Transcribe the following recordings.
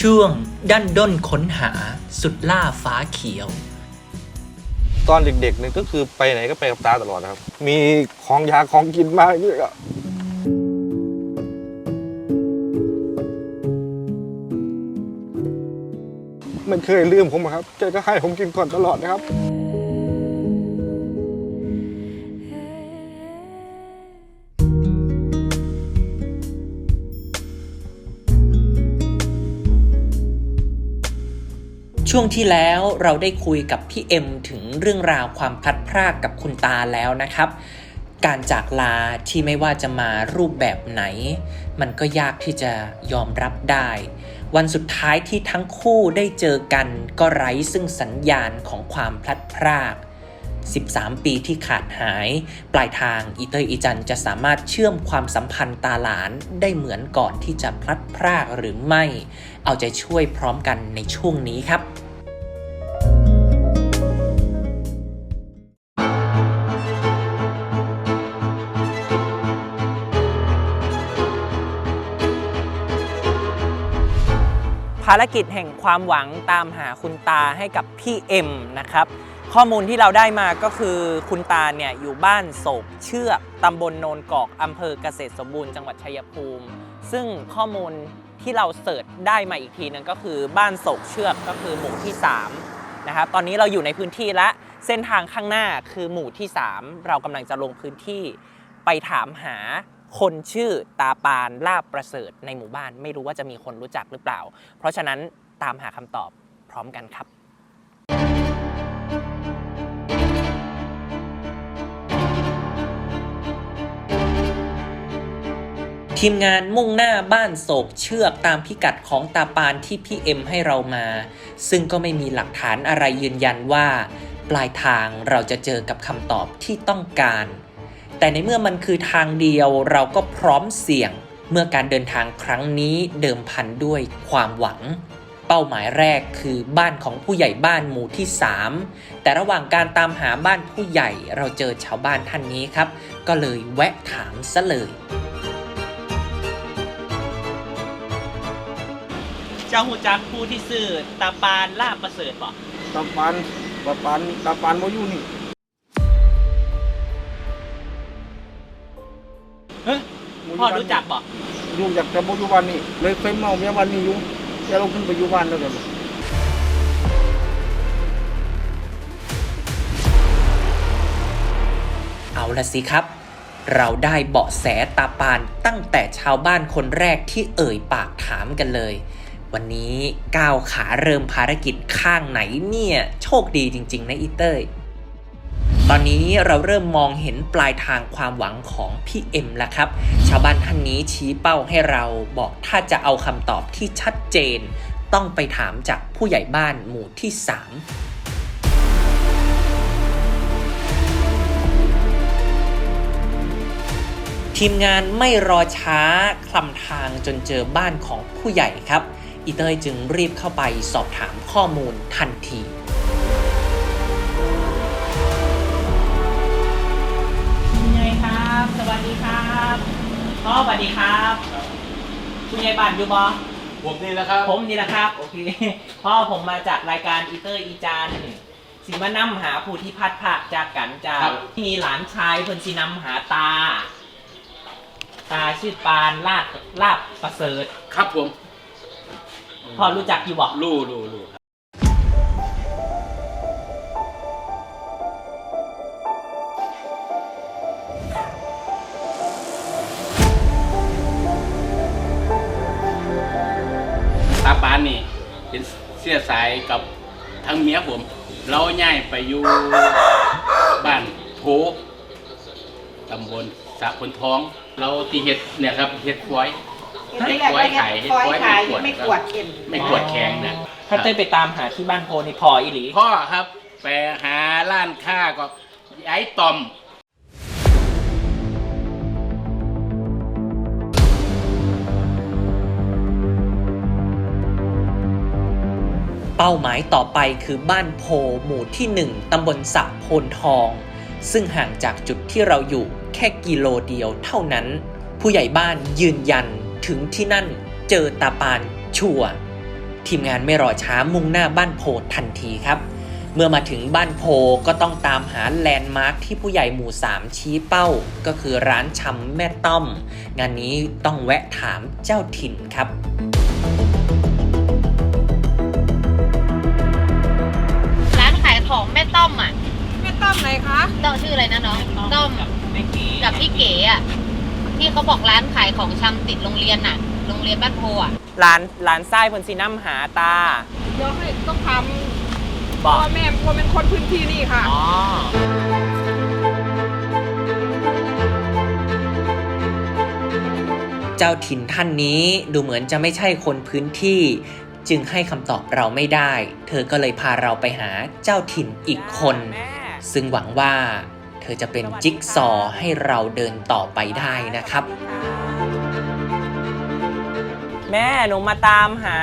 ช่วงดันด้นค้นหาสุดล่าฟ้าเขียว ตอนเด็กๆเนี่ยก็คือไปไหนก็ไปกับตาตลอดนะครับ มีของยาของกินมากเยอะอะมันเคยลืมผมอะครับแกก็ให้ผมกินก่อนตลอดนะครับ ช่วงที่แล้วเราได้คุยกับพี่เอ็มถึงเรื่องราวความพลัดพรากกับคุณตาแล้วนะครับ การจากลาที่ไม่ว่าจะมารูปแบบไหน มันก็ยากที่จะยอมรับได้ วันสุดท้ายที่ทั้งคู่ได้เจอกันก็ไร้ซึ่งสัญญาณของความพลัดพราก 13 ปีที่ขาดหาย ปลายทางอีเตยอีจันจะสามารถเชื่อมความสัมพันธ์ตาหลานได้เหมือนก่อนที่จะพลัดพรากหรือไม่ เอาใจช่วยพร้อมกันในช่วงนี้ครับภารกิจแห่งความหวังตามหาคุณตาให้กับพี่เอ็มนะครับ ข้อมูลที่เราได้มาก็คือคุณตาเนี่ยอยู่บ้านโศกเชือกตำบลโนนกอกอำเภอเกษตรสมบูรณ์จังหวัดชัยภูมิ ซึ่งข้อมูลที่เราเสิร์ชได้มาอีกทีนึงก็คือบ้านโศกเชือกก็คือหมู่ที่ 3 นะครับ ตอนนี้เราอยู่ในพื้นที่และเส้นทางข้างหน้าคือหมู่ที่ 3 เรากำลังจะลงพื้นที่ไปถามหาคนชื่อตาปานลาบประเสริฐในหมู่บ้าน ไม่รู้ว่าจะมีคนรู้จักหรือเปล่า เพราะฉะนั้นตามหาคำตอบพร้อมกันครับ ทีมงานมุ่งหน้าบ้านโศกเชือกตามพิกัดของตาปานที่พี่เอ็มให้เรามา ซึ่งก็ไม่มีหลักฐานอะไรยืนยันว่า ปลายทางเราจะเจอกับคำตอบที่ต้องการ แต่ในเมื่อมันคือทางเดียวเราก็พร้อมเสี่ยง เมื่อการเดินทางครั้งนี้เดิมพันด้วยความหวัง เป้าหมายแรกคือบ้านของผู้ใหญ่บ้านหมู่ที่ 3 แต่ระหว่างการตามหาบ้านผู้ใหญ่เราเจอชาวบ้านท่านนี้ครับ ก็เลยแวะถามซะเลย จ้าหูจักผู้ที่ซื้อตาปานลาบประเสริฐบอกตาปานตาปานตาปานโมอยู่นี่เฮ้ยพ่อรู้จักบอกอยู่จากแต่โมอยู่บ้านนี่เลยเคยเมาเมียบ้านนี่อยู่จะลงขึ้นไปอยู่บ้านแล้วกันเอาละสิครับ เราได้เบาะแสตาปานตั้งแต่ชาวบ้านคนแรกที่เอ่ยปากถามกันเลย วันนี้ก้าวขาเริ่มภารกิจข้างไหนเนี่ย โชคดีจริง ๆ นะอีเต้ยตอนนี้เราเริ่มมองเห็นปลายทางความหวังของพี่เอ็มแล้วครับ ชาวบ้านท่านนี้ชี้เป้าให้เราบอกถ้าจะเอาคำตอบที่ชัดเจน ต้องไปถามจากผู้ใหญ่บ้านหมู่ที่ 3ทีมงานไม่รอช้าคลำทางจนเจอบ้านของผู้ใหญ่ครับ อีเตยจึงรีบเข้าไปสอบถามข้อมูลทันที คุณยายครับ สวัสดีครับพ่อสวัสดีครับ คุณยายบ้านอยู่บอผมนี่นะครับ ผมนี่นะครับ โอเค พ่อผมมาจากรายการอีเตอร์อีจานสิมานำหาผู้ที่พัดผากจากกันจากครับมีหลานชายเพิ่นสินำหาตา ตาชื่อปานลาดลาบประเสริฐ ครับผม พ่อรู้จักอยู่บ่รู้รู้รู้ครับตาปานนี่เป็นเสียสายกับทางเมียผม เราย้ายไปอยู่บ้านโถตำบลสะพลทอง เราตีเห็ดเนี่ยครับเห็ดฟอย เห็นไหมล่ะว่าเห็ดคอยขายไม่กวดเข็นไม่กวดแข็งนะถ้าเต้ยไปตามหาที่บ้านโพนี่พออีหลีพ่อครับไปหาร้านค้าก็ไอ้ต่อมเป้าหมายต่อไปคือบ้านโพหมู่ที่ 1 ตำบลสะโพนทอง ซึ่งห่างจากจุดที่เราอยู่แค่กิโลเดียวเท่านั้น ผู้ใหญ่บ้านยืนยัน ถึงที่นั่นเจอตาปานชัวร์ทีมงานไม่รอช้ามุ่งหน้าบ้านโพทันทีครับ เมื่อมาถึงบ้านโพก็ต้องตามหาแลนด์มาร์คที่ผู้ใหญ่หมู่ 3 ชี้เป้า ก็คือร้านชำแม่ต้อม งานนี้ต้องแวะถามเจ้าถิ่นครับร้านขายของแม่ต้อมอะ แม่ต้อมไหนคะต้อมชื่ออะไรนะน้องต้อมกับพี่เก๋อะ ที่เขาบอกร้านขายของชำติดโรงเรียนอะ โรงเรียนบ้านโพอะร้านร้านไส้เพิ่นสิน้ำหาตา เดี๋ยวให้ต้องทำบอกพ่อแม่พ่อเป็นคนพื้นที่นี่ค่ะ อ๋อเจ้าถิ่นท่านนี้ดูเหมือนจะไม่ใช่คนพื้นที่ จึงให้คำตอบเราไม่ได้ เธอก็เลยพาเราไปหาเจ้าถิ่นอีกคน ซึ่งหวังว่าเธอจะเป็นจิ๊กซอว์ให้เราเดินต่อไปได้นะครับ แม่หนูมาตามหา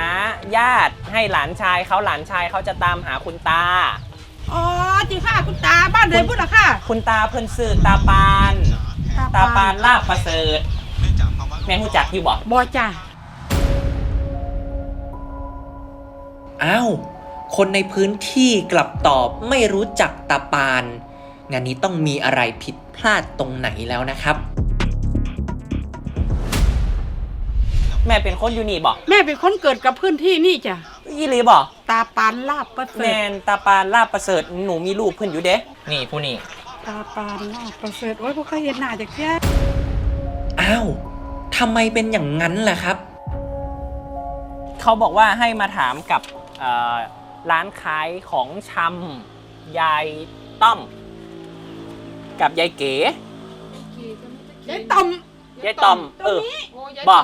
ญาติให้หลานชายเขาหลานชายเขาจะตามหาคุณตา อ๋อจริงค่ะคุณตาบ้านไหนพูดเหรอค่ะ คุณตาเพิ่นสื่อตาปาน ตาปานลาบประเสริฐแม่หูจักอยู่บอกบอจ้าอ้าวคนในพื้นที่กลับตอบไม่รู้จักตาปาน งานนี้ต้องมีอะไรผิดพลาดตรงไหนแล้วนะครับ แม่เป็นคนอยู่นี่บอกแม่เป็นคนเกิดกับพื้นที่นี่จ้ะยี่หลีบอกตาปานลาบประเสแมริฐนตาปานลาบประเสริฐหนูมีลูกเพิ่นอยู่เด้นี่ผู้นี่ตาปานลาบประเสริฐโอ้ยพวกเขาเห็นหน้าจากแค่อ้าวทำไมเป็นอย่างนั้นล่ะครับ เขาบอกว่าให้มาถามกับเอ่อร้านขายของชำยายต้อม กับยายเก๋ยายต่อมยายต้อม เออ โอ้ยายบอก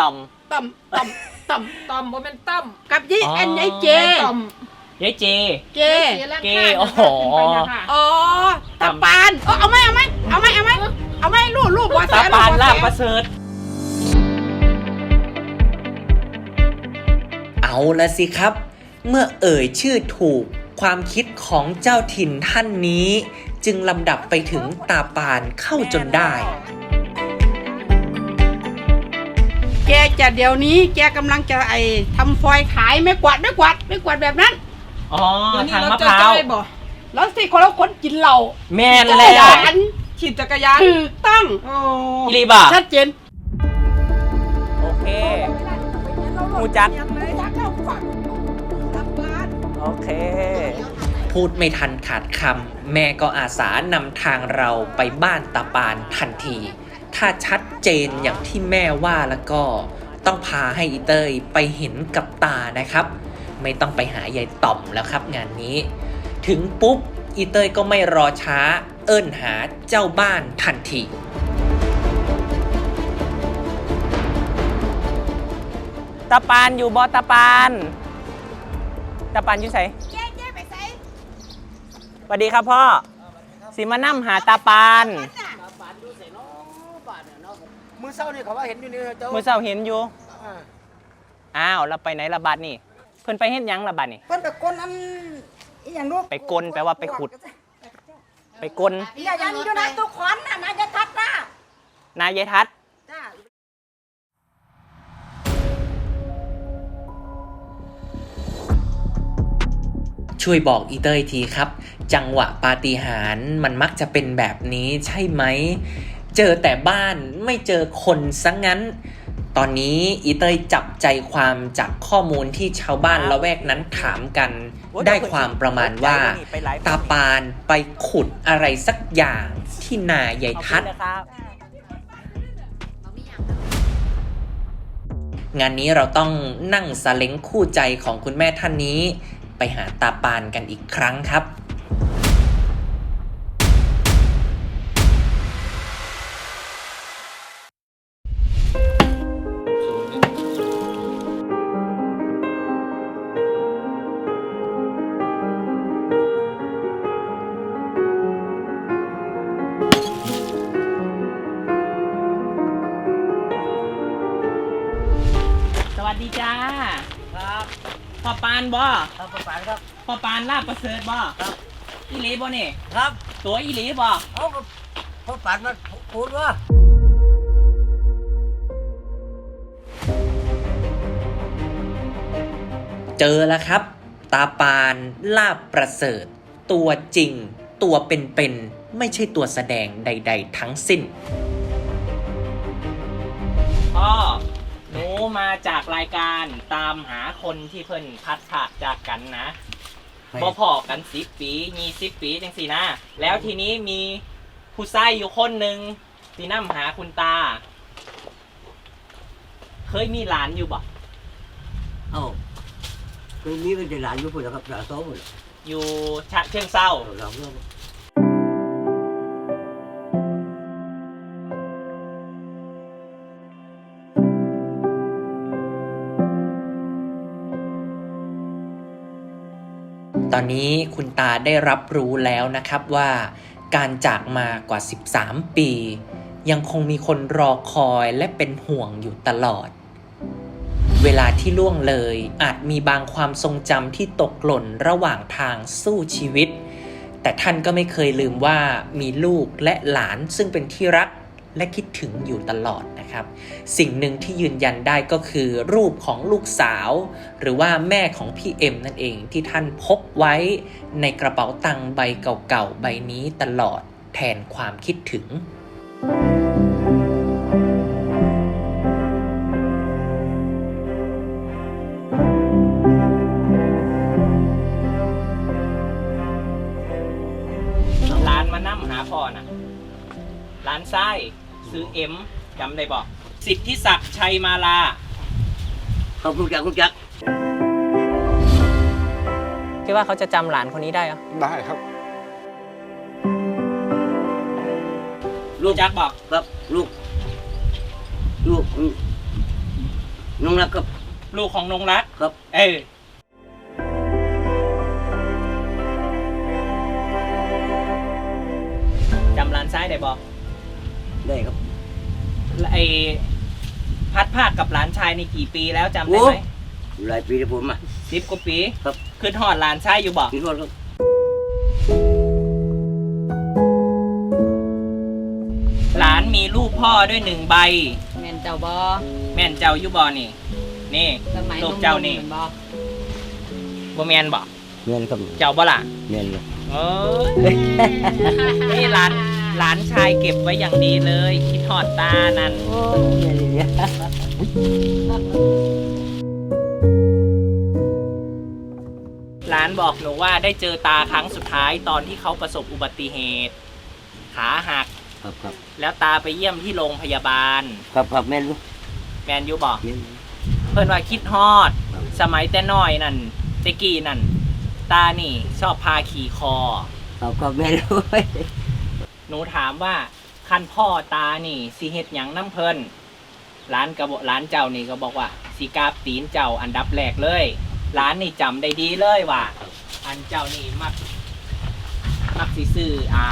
ต่อมต้อม ต่อมต่อมต่อมต่อมบ่เป็นต่อมกับยายอ๋ออัอันยายเจ ต่อมยายเจ เจเกโอ้โหอ๋อตาปานเออเอาไหมเอาไหมเอาไหมเอาไหมเอาไหมลูกลูกว่าตาแสปานลาบลูกปว่าระแสเสริฐเอาละสิครับ เมื่อเอ่ยชื่อถูกความคิดของเจ้าถิ่นท่านนี้ จึงลำดับไปถึงตาปานเข้าจนได้ แกจะเดี๋ยวนี้แกกำลังจะไอ้ทำฟอยขายไม่กวาดไม่กวาดไม่กวาดแบบนั้นอ๋อเดี๋ยวนี้ทางเรามะจะพร้าใจวบ่แล้วสิคนละคนกินเหล้าแม่นก็แล้วหวานขี่จักรยานถูกต้องโอ้อีรีบ่ะชัดเจนโอเคหูจักโอเค พูดไม่ทันขาดคำแม่ก็อาสานำทางเราไปบ้านตาปานทันที ถ้าชัดเจนอย่างที่แม่ว่าแล้วก็ต้องพาให้อีเตยไปเห็นกับตานะครับ ไม่ต้องไปหายายต่อมแล้วครับงานนี้ ถึงปุ๊บอีเตยก็ไม่รอช้า เอิ้นหาเจ้าบ้านทันทีตาปานอยู่บอตาปานตาปานอยู่ไส สวัสดีครับพ่อสิมานั่มหาตาปานมือเศร้านี่เขาว่าเห็นอยู่นี่เจ้าเมื่อเช้าเห็นอยู่อ่าอ้าวแล้วไปไหนละบาดนี่เพิ่นไปเฮ็ดหยังละบาดนี่เพิ่นไปกลอันอีหยังลูกไปกลแปลว่าไปขุด ไปกลอย่ายันอยู่นะทุกคนน่ะนายจะทัดนะนายายทัศน์จ้า ช่วยบอกอีเตยทีครับ จังหวะปาฏิหาริย์มันมักจะเป็นแบบนี้ใช่ไหม เจอแต่บ้านไม่เจอคนซะงงั้น ตอนนี้อีเตยจับใจความจากข้อมูลที่ชาวบ้านละแวกนั้นถามกัน ได้ความประมาณว่า ตาปานไปขุดอะไรสักอย่างที่นายายทัศน์งานนี้เราต้องนั่งซาเล้งคู่ใจของคุณแม่ท่านนี้ ไปหาตาปานกันอีกครั้งครับ ปานลาบประเสริฐบ่ครับ อีหลีบ่นี่ ครับตัวอีหลีบ่เอาก็พอปานมาพูดว่าพเจอแล้วครับ ตาปานลาบประเสริฐ ตัวจริง ตัวเป็นๆไม่ใช่ตัวแสดงใด ๆ ทั้งสิ้น พ่อหนูมาจากรายการตามหาคนที่เพิ่นพัดผากจากกันนะ บ่พอกันสิบปีมีสิบปีจังสินะ แล้วทีนี้มีผู้ชายอยู่คนหนึ่งที่นำหาคุณตา เคยมีหลานอยู่บ่เอ้าตรงนี้เป็นหลานอยู่พุ่นนะครับหลานโตพุ่นอยู่ฉะเชิงเศร้า หลานเราต นนี้คุณตาได้รับรู้แล้วนะครับว่า การจากมากว่า 13 ปี ยังคงมีคนรอคอยและเป็นห่วงอยู่ตลอด เวลาที่ล่วงเลยอาจมีบางความทรงจำที่ตกหล่นระหว่างทางสู้ชีวิต แต่ท่านก็ไม่เคยลืมว่ามีลูกและหลานซึ่งเป็นที่รัก และคิดถึงอยู่ตลอดนะครับ สิ่งหนึ่งที่ยืนยันได้ก็คือ รูปของลูกสาว หรือว่าแม่ของพี่เอ็มนั่นเองที่ท่านพกไว้ในกระเป๋าตังค์ใบเก่าๆใบนี้ตลอดแทนความคิดถึงร้ เอ็มจำได้บอกสิทธิศักดิ์ชัยมาลาขอบคุณจักคุณจักคิดว่าเขาจะจำหลานคนนี้ได้เหรอได้ครับ ลูกจักบอกครับลูก ลูกน้องรักครับ ลูกของนงรัตน์ครับ เออจำร้านซ้ายได้บอกได้ครับ ไอพัดภาคกับหลานชายในกี่ปีแล้วจำได้ไหมหลายปีแล้วผมอะสิบกว่าปีครับขึ้นหอดหลานชายอยู่บอกคิดว่าครับหลานมีรูปพ่อด้วยหนึ่งใบ แม่นเจ้าบอแม่นเจ้าอยู่บอนี่ นี่สมัยลูกเจ้านี่แม่นบอบ่แมนบอกเมียนครับเจ้าบ่ล่ะเมียนเลยเออนี่หลาน หลานชายเก็บไว้อย่างดีเลย คิดหอดตานั่นโอ้ยเมียนเลยเนี่ยหลานบอกหนูว่าได้เจอตาครั้งสุดท้ายตอนที่เขาประสบอุบัติเหตุ ขาหัก ครับครับแล้วตาไปเยี่ยมที่โรงพยาบาล ครับครับเมียนลูกแมนยูบอกเมียนเพื่อนว่าคิดฮอด สมัยแต่น้อยนั่นเตกี้นั่น ตานี่ชอบพาขี่คอ ครับครับเมียนลูก หนูถามว่าคันพ่อตานี่สิเฮ็ดหยังน้ำเพิ่นร้านกระบอกร้านเจ้านี่ก็บอกว่าสิกราบตีนเจ้าอันดับแรกเลยร้านนี่จำได้ดีเลยว่า อันเจ้านี่มักมักสิซื้ออ่า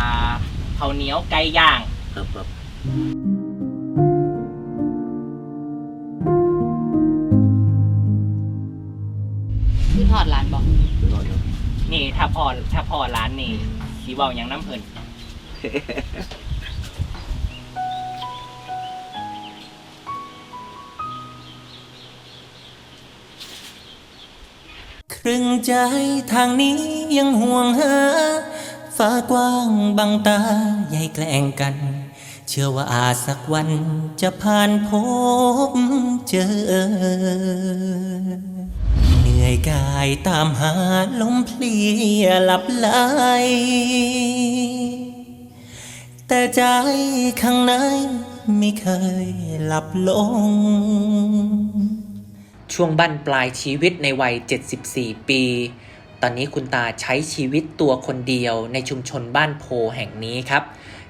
ข้าวเหนียวไก่ย่าง ครับครับคือถอดหลานบอก รอดครับนี่ถ้าพ่อถ้าพ่อร้านนี่สิเว้าหยังน้ำเพิ่น ครึ่งใจทางนี้ยังห่วงหา ฟ้ากว้างบังตาใหญ่แกล้งกัน เชื่อว่าอาจสักวันจะผ่านพบเจอ เหนื่อยกายตามหาลมเพลียหลับไหล แต่ใจข้างในไม่เคยหลับลง ช่วงบั้นปลายชีวิตในวัย 74 ปี ตอนนี้คุณตาใช้ชีวิตตัวคนเดียวในชุมชนบ้านโพแห่งนี้ครับ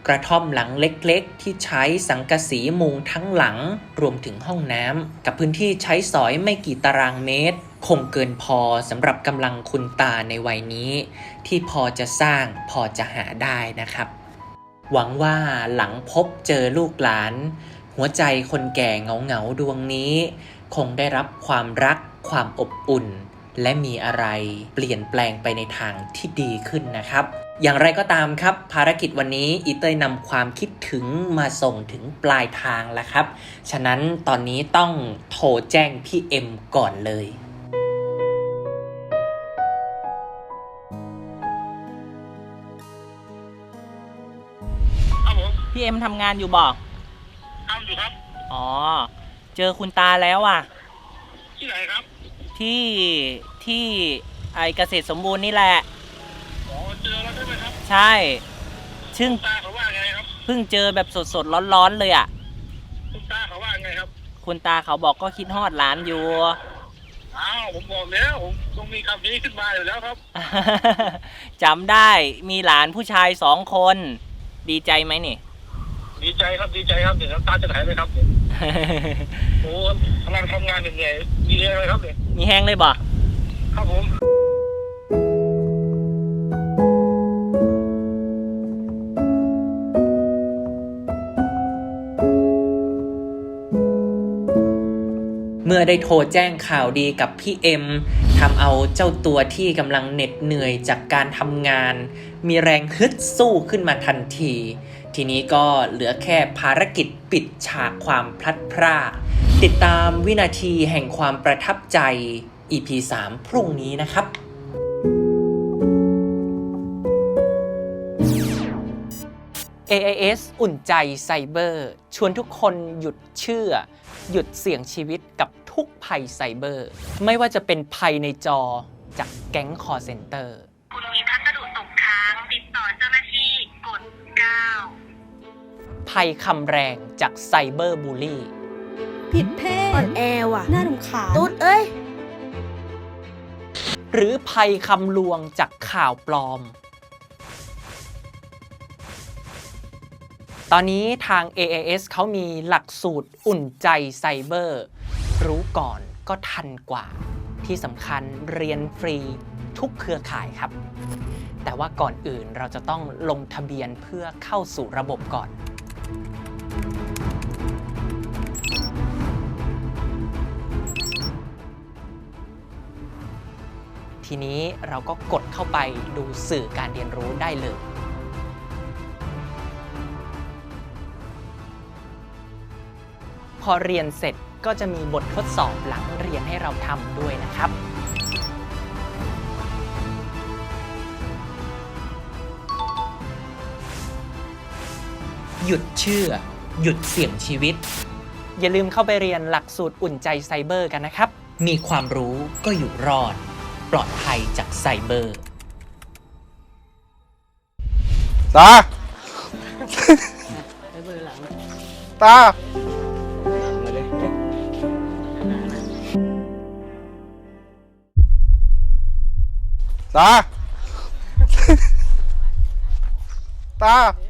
กระท่อมหลังเล็กๆ ที่ใช้สังกะสีมุงทั้งหลังรวมถึงห้องน้ำกับพื้นที่ใช้สอยไม่กี่ตารางเมตร คงเกินพอสำหรับกำลังคุณตาในวัยนี้ ที่พอจะสร้างพอจะหาได้นะครับ หวังว่าหลังพบเจอลูกหลาน หัวใจคนแก่เหงาเหงาๆดวงนี้ คงได้รับความรักความอบอุ่น และมีอะไรเปลี่ยนแปลงไปในทางที่ดีขึ้นนะครับ อย่างไรก็ตามครับ ภารกิจวันนี้อีเตยนำความคิดถึงมาส่งถึงปลายทางแล้วครับ ฉะนั้นตอนนี้ต้องโทรแจ้งพี่เอ็มก่อนเลย พี่เอ็มทำงานอยู่บ่ทำอยู่ครับ อ๋อ เจอคุณตาแล้วอะ ที่ไหนครับ ที่ที่ไอเกษตรสมบูรณ์นี่แหละ อ๋อ เจอแล้วใช่ไหมครับ ใช่ซึ่งตาเขาว่าไงครับ เพิ่งเจอแบบสดๆร้อนๆเลยอะ คุณตาเขาว่าไงครับ คุณตาเขาบอกก็คิดฮอดหลานอยู่ อ้าว ผมบอกแล้วผมต้องมีคำนี้ขึ้นมาอยู่แล้วครับ จำได้มีหลานผู้ชายสองคน ดีใจไหมนี่ ดีใจครับดีใจครับเดี๋ยวน้ำตาจะไหลเลยครับเนี่ยโอ้กำลังทำงานเหนื่อยๆมีแรงเลยครับเนี่ยมีแห้งเลยบ่ครับผมเมื่อได้โทรแจ้งข่าวดีกับพี่เอ็มทำเอาเจ้าตัวที่กำลังเหน็ดเหนื่อยจากการทำงาน มีแรงฮึดสู้ขึ้นมาทันที ทีนี้ก็เหลือแค่ภารกิจปิดฉากความพลัดพรากติดตามวินาทีแห่งความประทับใจ EP 3 พรุ่งนี้นะครับ AIS อุ่นใจไซเบอร์ ชวนทุกคนหยุดเชื่อ หยุดเสี่ยงชีวิตกับทุกภัยไซเบอร์ ไม่ว่าจะเป็นภัยในจอจากแก๊งคอร์เซนเตอร์ คุณมีพัสดุตกค้าง ติดต่อเจ้าหน้าที่กด 9 ภัยคำแรงจากไซเบอร์บูลลี่ ผิดเพศอ่อนแอว่ะ น่ารำคาญตุ๊ดเอ้ย หรือภัยคำลวงจากข่าวปลอม ตอนนี้ทาง AAS เขามีหลักสูตรอุ่นใจไซเบอร์ รู้ก่อนก็ทันกว่า ที่สำคัญเรียนฟรีทุกเครือข่ายครับ แต่ว่าก่อนอื่นเราจะต้องลงทะเบียนเพื่อเข้าสู่ระบบก่อน ทีนี้เราก็กดเข้าไปดูสื่อการเรียนรู้ได้เลย พอเรียนเสร็จก็จะมีบททดสอบหลังเรียนให้เราทำด้วยนะครับ ยุดเชื่อ หยุดเสี่ยงชีวิต อย่าลืมเข้าไปเรียนหลักสูตรอุ่นใจไซเบอร์กันนะครับ มีความรู้ก็อยู่รอด ปลอดภัยจากไซเบอร์ตา ตา ตา ตา